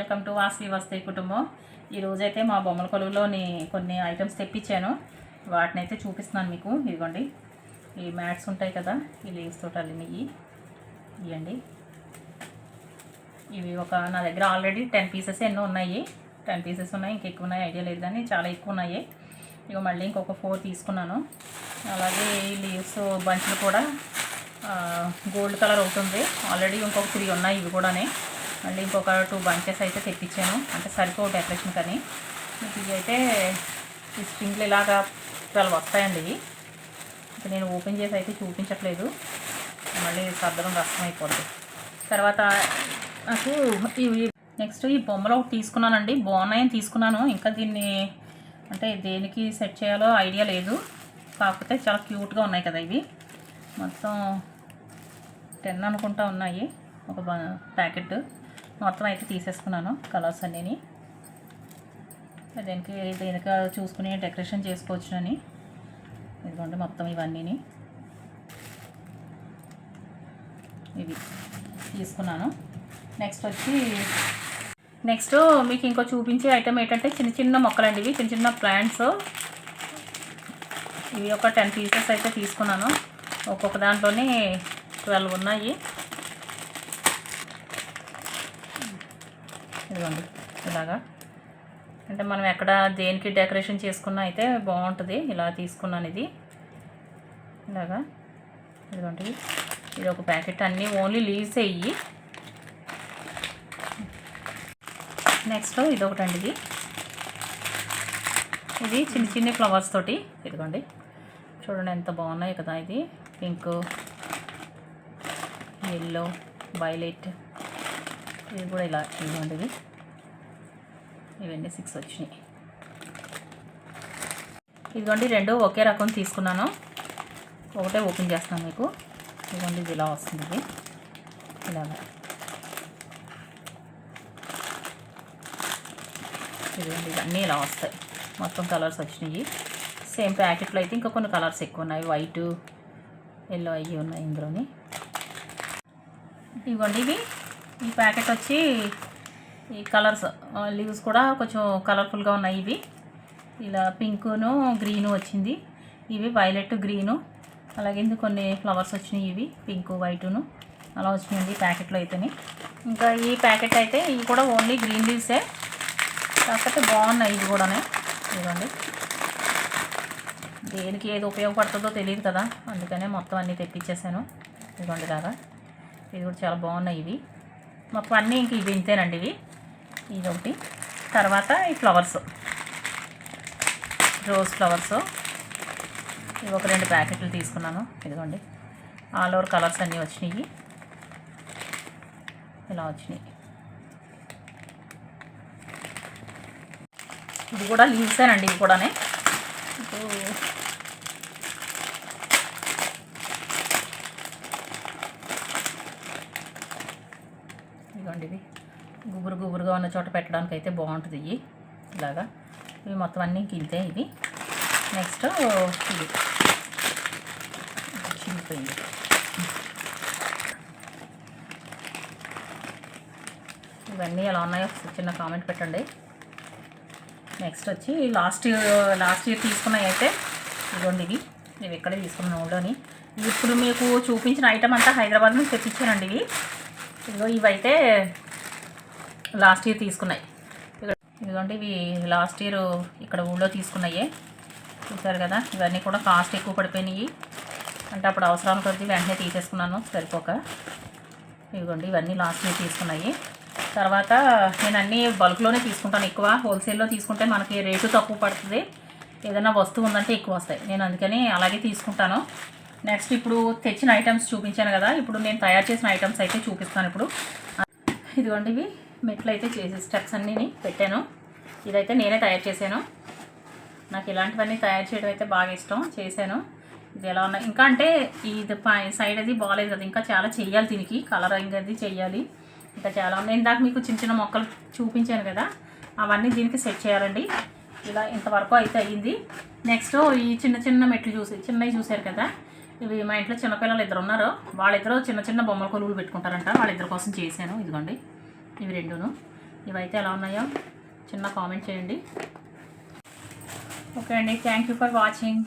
Welcome to వాసి వస్తే కుటుంబం. ఈరోజైతే మా బొమ్మల కొలువులోని కొన్ని ఐటమ్స్ తెప్పించాను. వాటిని అయితే చూపిస్తున్నాను మీకు. ఇదిగోండి. ఈ మ్యాట్స్ ఉంటాయి కదా ఈ లీవ్స్ తోటి అల్లినవి ఇవ్వండి ఇవి ఒక నా దగ్గర ఆల్రెడీ టెన్ పీసెస్ ఎన్నో ఉన్నాయి. టెన్ పీసెస్ ఉన్నాయి ఇంక ఎక్కువ ఉన్నాయి ఐడియా లేదు కానీ చాలా ఎక్కువ ఉన్నాయి. ఇక మళ్ళీ ఇంకొక ఫోర్ తీసుకున్నాను. అలాగే ఈ లీవ్స్ బంచ్లు కూడా గోల్డ్ కలర్ అవుతుంది. ఆల్రెడీ ఇంకొక త్రీ ఉన్నాయి ఇవి కూడానే. మళ్ళీ ఇంకొక టూ బంచెస్ అయితే తెప్పించాను. అంటే సరిపో డెకరేషన్ కానీ. మీకు ఇవి అయితే ఈ స్ప్రింగ్లు ఇలాగా చాలా వస్తాయండి ఇవి. నేను ఓపెన్ చేసి అయితే చూపించట్లేదు. మళ్ళీ సర్దడం కష్టం అయిపోద్ది. తర్వాత నాకు ఇవి నెక్స్ట్ ఈ బొమ్మలు ఒకటి తీసుకున్నానండి. బాగున్నాయని తీసుకున్నాను. ఇంకా దీన్ని అంటే దేనికి సెట్ చేయాలో ఐడియా లేదు. కాకపోతే చాలా క్యూట్గా ఉన్నాయి కదా ఇవి. మొత్తం టెన్ అనుకుంటా ఉన్నాయి. ఒక ప్యాకెట్. మొత్తం అయితే తీసేసుకున్నాను కలర్స్ అన్నీ దీనికి దేనికి చూసుకుని డెకరేషన్ చేసుకోవచ్చునని. ఇదిగోండి మొత్తం ఇవన్నీని. ఇవి తీసుకున్నాను. నెక్స్ట్ వచ్చి నెక్స్ట్ మీకు ఇంకో చూపించే ఐటమ్ ఏంటంటే చిన్న చిన్న మొక్కలండి ఇవి చిన్న చిన్న ప్లాంట్స్. ఇవి ఒక టెన్ పీసెస్ అయితే తీసుకున్నాను. ఒక్కొక్క దాంట్లోనే ట్వెల్వ్ ఉన్నాయి. ఇదిగోండి ఇలాగా. అంటే మనం ఎక్కడ దేనికి డెకరేషన్ చేసుకున్నా అయితే బాగుంటుంది. ఇలా తీసుకున్నాను ఇది. ఇలాగా. ఇదిగోండి ఇది ఒక ప్యాకెట్. అన్నీ ఓన్లీ లీవ్స్ అయ్యి నెక్స్ట్ ఇది ఒకటండి ఇది. ఇది చిన్న చిన్న ఫ్లవర్స్ తోటి. ఇదిగోండి చూడండి ఎంత బాగున్నాయి కదా ఇది. పింక్ ఎల్లో వైలెట్ ఇది కూడా ఇలా ఇదిగోండి ఇది. ఇవన్నీ సిక్స్ వచ్చినాయి. ఇదిగోండి రెండు ఒకే రకం తీసుకున్నాను. ఒకటే ఓపెన్ చేస్తాను మీకు. ఇదిగోండి ఇది ఇలా వస్తుంది ఇది. ఇలాగా. ఇదిగోండి ఇవన్నీ ఇలా వస్తాయి. మొత్తం కలర్స్ వచ్చినాయి. సేమ్ ప్యాకెట్లో అయితే ఇంకా కొన్ని కలర్స్ ఎక్కువ ఉన్నాయి. వైట్ ఎల్లో అవి ఉన్నాయి ఇందులోని. ఇదిగోండి ఇవి ఈ ప్యాకెట్ వచ్చి ఈ కలర్స్ లీవ్స్ కూడా కొంచెం కలర్ఫుల్గా ఉన్నాయి ఇవి. ఇలా పింకును గ్రీను వచ్చింది. ఇవి వైలెట్ గ్రీను. అలాగే ఇందు కొన్ని ఫ్లవర్స్ వచ్చినాయి ఇవి పింక్ వైటును. అలా వచ్చినాయండి ప్యాకెట్లో అయితేనే. ఇంకా ఈ ప్యాకెట్ అయితే ఇవి కూడా ఓన్లీ గ్రీన్ లీవ్సే. కాకపోతే బాగున్నాయి ఇవి కూడానే. ఇదిగోండి. దేనికి ఏది ఉపయోగపడుతుందో తెలియదు కదా. అందుకనే మొత్తం అన్నీ తెప్పించేసాను. ఇదిగోండి లాగా. ఇది కూడా చాలా బాగున్నాయి ఇవి. మొత్తం అన్నీ ఇంక ఇవి ఇంతేనండి ఇవి. ఇది ఒకటి తర్వాత ఈ ఫ్లవర్స్. Rose flowers. ఇవి ఒక రెండు ప్యాకెట్లు తీసుకున్నాను. ఇదిగోండి. ఆల్ ఓవర్ కలర్స్ అన్నీ వచ్చినాయి. ఇలా వచ్చినాయి. ఇది కూడా లీవ్సేనండి ఇది కూడానే. ఇప్పుడు ఇదిగోండి ఇది. గుబురు గుబురుగా ఉన్న చోట పెట్టడానికి అయితే బాగుంటుంది ఇవి. ఇలాగా. ఇవి మొత్తం అన్నీ గింతే ఇవి. నెక్స్ట్ ఇది. చిరిగిపోయింది. ఇవన్నీ ఎలా ఉన్నాయో చిన్న కామెంట్ పెట్టండి. నెక్స్ట్ వచ్చి లాస్ట్ లాస్ట్ ఇయర్ తీసుకున్నవి అయితే ఇదిగోండి ఇవి. ఇవి ఇక్కడే తీసుకున్నాను ఊళ్ళోని ఇప్పుడు మీకు చూపించిన ఐటమ్ అంతా హైదరాబాద్ నుంచి తెప్పించానండి ఇవి. ఇదిగో ఇవైతే లాస్ట్ ఇయర్ తీసుకున్నాయి. ఇదిగోండి ఇవి లాస్ట్ ఇయర్ ఇక్కడ ఊళ్ళో తీసుకున్నాయే. చూసారు కదా ఇవన్నీ కూడా కాస్ట్ ఎక్కువ పడిపోయినాయి. అంటే అప్పుడు అవసరానికి కొద్దీ వెంటనే తీసేసుకున్నాను సరిపోక. ఇదిగోండి ఇవన్నీ లాస్ట్ ఇయర్ తీసుకున్నాయి. తర్వాత నేను అన్నీ బల్క్లోనే తీసుకుంటాను ఎక్కువ. హోల్సేల్లో తీసుకుంటే మనకి రేటు తక్కువ పడుతుంది. ఏదైనా వస్తువు ఉందంటే ఎక్కువ వస్తాయి. నేను అందుకని అలాగే తీసుకుంటాను. నెక్స్ట్ ఇప్పుడు తెచ్చిన ఐటమ్స్ చూపించాను కదా ఇప్పుడు నేను తయారు చేసిన ఐటమ్స్ అయితే చూపిస్తాను ఇప్పుడు. ఇదిగోండి ఇవి మెట్లు అయితే చేసి స్టెప్స్ అన్నీ పెట్టాను. ఇదైతే నేనే తయారు చేశాను. నాకు ఇలాంటివన్నీ తయారు చేయడం అయితే బాగా ఇష్టం. చేశాను. ఇది ఎలా ఉన్నాయి ఇంకా అంటే ఇది సైడ్ అది బాగాలేదు కదా. ఇంకా చాలా చెయ్యాలి దీనికి. కలరింగ్ అది చెయ్యాలి. ఇంకా చాలా ఉన్నాయి. ఇందాక మీకు చిన్న చిన్న మొక్కలు చూపించాను కదా. అవన్నీ దీనికి సెట్ చేయాలండి. ఇలా ఇంతవరకు అయితే అయ్యింది. నెక్స్ట్ ఈ చిన్న చిన్న మెట్లు చూసి చిన్నవి చూశారు కదా. ఇవి మా ఇంట్లో చిన్నపిల్లలు ఇద్దరు ఉన్నారు. వాళ్ళిద్దరు చిన్న చిన్న బొమ్మల కొలువులు పెట్టుకుంటారంట. వాళ్ళిద్దరి కోసం చేశాను. ఇదిగోండి. ఇవి రెండును. ఇవైతే ఎలా ఉన్నాయో చిన్న కామెంట్ చేయండి. ఓకే అండి. Thank you for watching